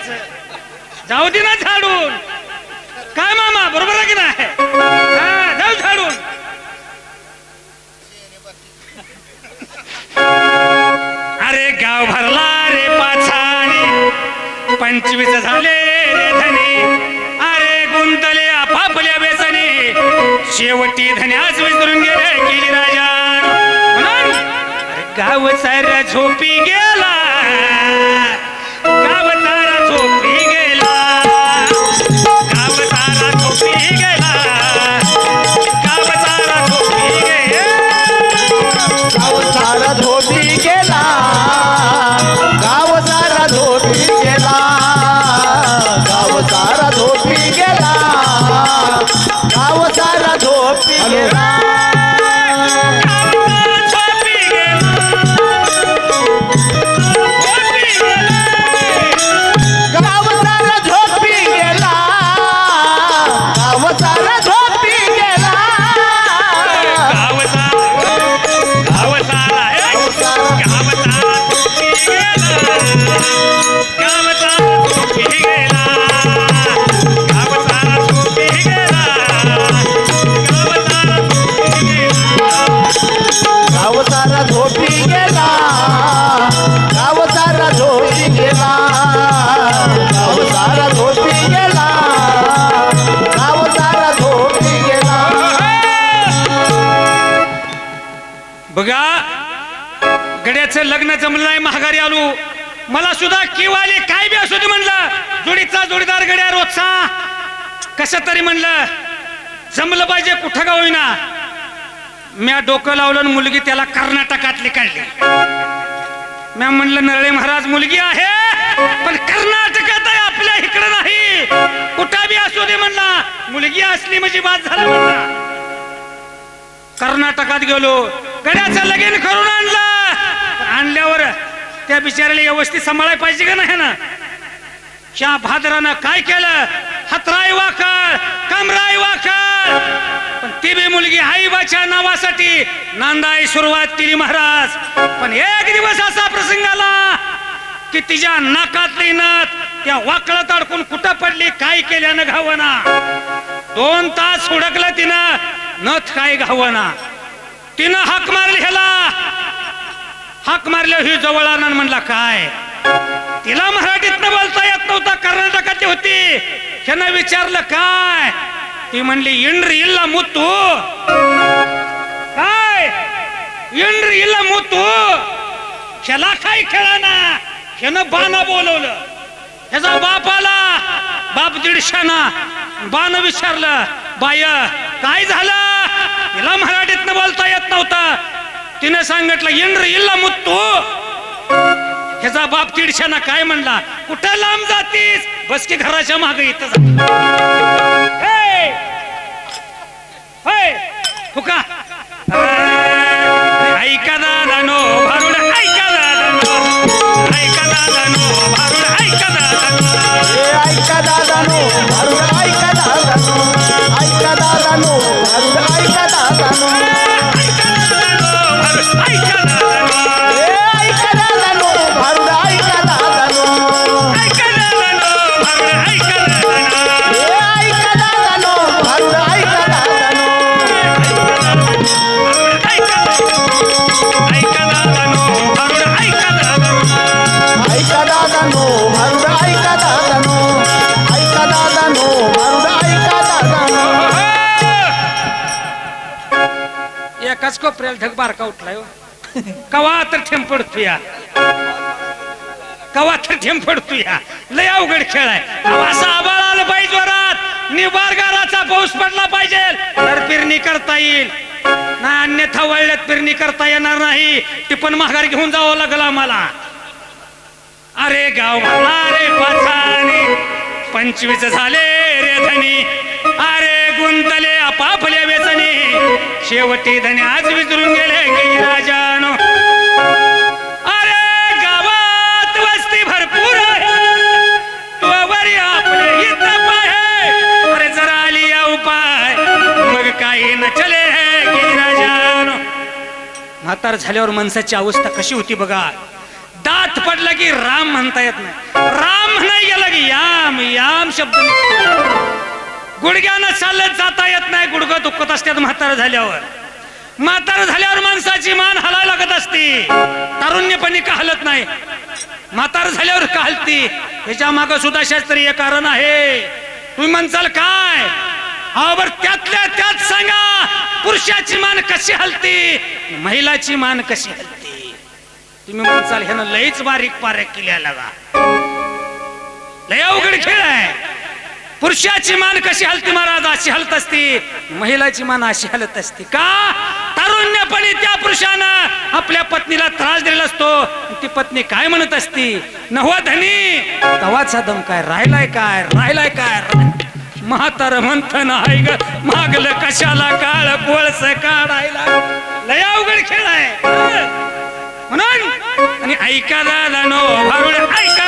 बायकाचं जाऊ दे ना झाडून. काय मामा बरोबर आहे की नाही? हा, जाऊ झाडून. अरे गाव भरला रे पाछाने पंचवीस झाले रे अरे गुंतले आपापल्या बेसने शेवटी धन्यास विसरून गेले की राजा. म्हणून अरे गाव सारा झोपी गेला. गड्याचं लग्न जमलं नाही महागारी आलो. मला सुद्धा किवाली काय बी असू दे म्हणलं. जोडीचा जोडीदार गड्या रोजचा. कस तरी म्हणलं. जमलं पाहिजे कुठं का होईना. म्या डोकं लावलं मुलगी त्याला कर्नाटकातली काढली. म्या म्हणलं नरळे महाराज मुलगी आहे पण कर्नाटकात आहे आपल्या इकडं नाही. कुठं बी असू दे म्हणला. मुलगी असली म्हणजे बाद झाला म्हणला. कर्नाटकात गेलो. गड्याचं लगीन करून आणलं. आणल्यावर त्या बिचाऱ्याला व्यवस्थित सांभाळायला पाहिजे का नाही ना? त्या भादरानं काय केलं? हतराय वाकळ कमराय वाकळ पण ती बी मुलगी आईबाच्या नावासाठी नांदाय सुरुवात केली महाराज. पण एक दिवस असा प्रसंग आला की तिच्या नाकातली नात त्या वाकळात अडकून कुठं पडली काय केल्यानं घावना. दोन तास हुडकलं तिनं नथ काय घावना. तिनं हाक मारली ह्याला. हाक मारल्या ही जवळ आणून म्हणला काय? तिला मराठीत बोलता येत नव्हता कर्नाटकाची होती. ह्यानं विचारलं काय? ती म्हणली इंड्र इल्ला मुतू काय? इंड्र इल्ला मुतू ह्याला काय खेळाना? ह्यानं बाना बोलवलं. ह्याचा बाप आला. बाप दीडशाना. बाण विचारलं बाय काय झालं? तिनं सांगितलं इंद्र इल्ला मुत्तू. ह्याचा बाप तिडशाना काय म्हणला? कुठं लांब जातीस? बस की घराच्या माग इथं फुका. ऐका ऐका ऐका ऐका ऐका ऐका ऐका ऐका दादानो ऐका दादानो. ऐका दादानो ऐका दादानो. एकाच कोपऱ्याला ढग बारका उठलाय हो. कवा तर थेंब पडतो या कवा तर थेंब पडतो या लय अवघड खेळ आहे. असा आबाळ आलं पाहिजे जोरात. निबारगाराचा पाऊस पडला पाहिजे. तर पेरणी करता येईल. नाही अन्यथा वळल्यात पेरणी करता येणार नाही. ती पण माघार घेऊन जावं लागलं आम्हाला. अरे गाव अरे रे पाथाने पंचवीस झाले रे धनी. अरे गुंतले आपापल्या वेचणी शेवटी धनी आज विसरून गेले की राजानो अरे गावात वस्ती भरपूर आहे. तोवर आपले इथं पाय अरे जरा आली या उपाय. मग काही न चले की राजानो म्हातार झाल्यावर माणसाची अवस्था कशी होती बघा. दात पडलं की राम म्हणता येत नाही. राम नाही गेलं की याम याम शब्द गुडघ्यानं चालत जाता येत नाही गुडघं दुखत असतात म्हातारं झाल्यावर. म्हातारं झाल्यावर माणसाची मान हलायला लागत असते. तारुण्यपणी का हलत नाही? म्हातारं झाल्यावर का हलती? ह्याच्या माग सुद्धा शास्त्रीय कारण आहे. तुम्ही म्हणचाल काय? अहो बर त्यातल्या त्यात सांगा पुरुषाची मान कशी हलती? महिलाची मान कशी हलती? तुम्ही म्हणसाल ह्यानं लईच बारीक पाऱ्या केल्या लागा. लय अवघड खेळ आहे. पुरुषाची मान कशी हलती महाराज? अशी हलत असती. महिलाची मान अशी हलत असती. का? तारुण्यपणे त्या पुरुषानं आपल्या पत्नीला त्रास दिलेला असतो. ती पत्नी काय म्हणत असती? नव्हा धनी तवाचा दम काय? राहिलाय काय? राहिलाय काय? म्हातार म्हणत नाही ग. मागलं कशाला काळ कोळस काढायला? लय अवघड खेळ आहे. म्हणून आणि ऐका दादा नो भारुड ऐका.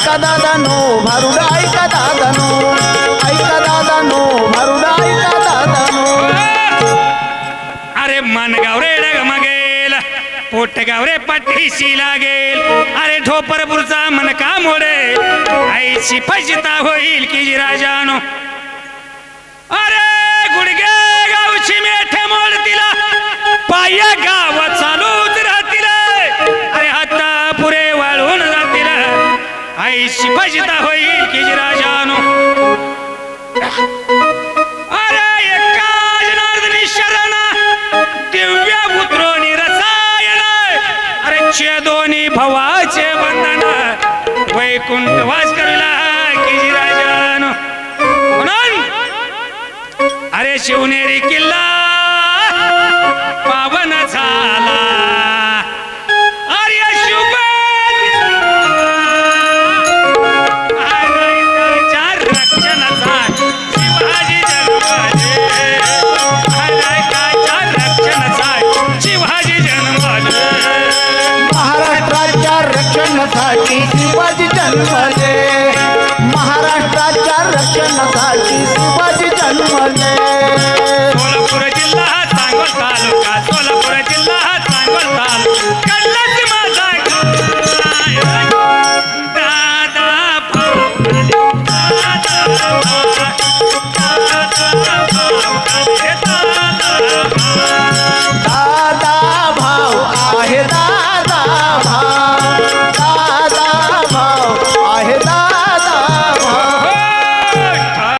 ऐका दादा नो भारुडा ऐका दादा नो ऐका दादा नो भारुडा ऐका दादा नो अरे मन गावरे डगम गेल पोट गावरे पाठीशी लागेल. अरे ढोपर पुरचा मन का मोडेल आईची फजिता होईल की राजानो. अरे गुडगे गावची मेठे मोड तिला पाया गाव चालू आईची फजिता होईल की जी राजानो। अरे एकाज नारदनी शरण दिव्य पुत्रोनी रसायन। अरे चे छेदोनी भवाचे बंधन वैकुंठ वास करला की राजान। म्हणून अरे शिवनेरी किल्ला বলে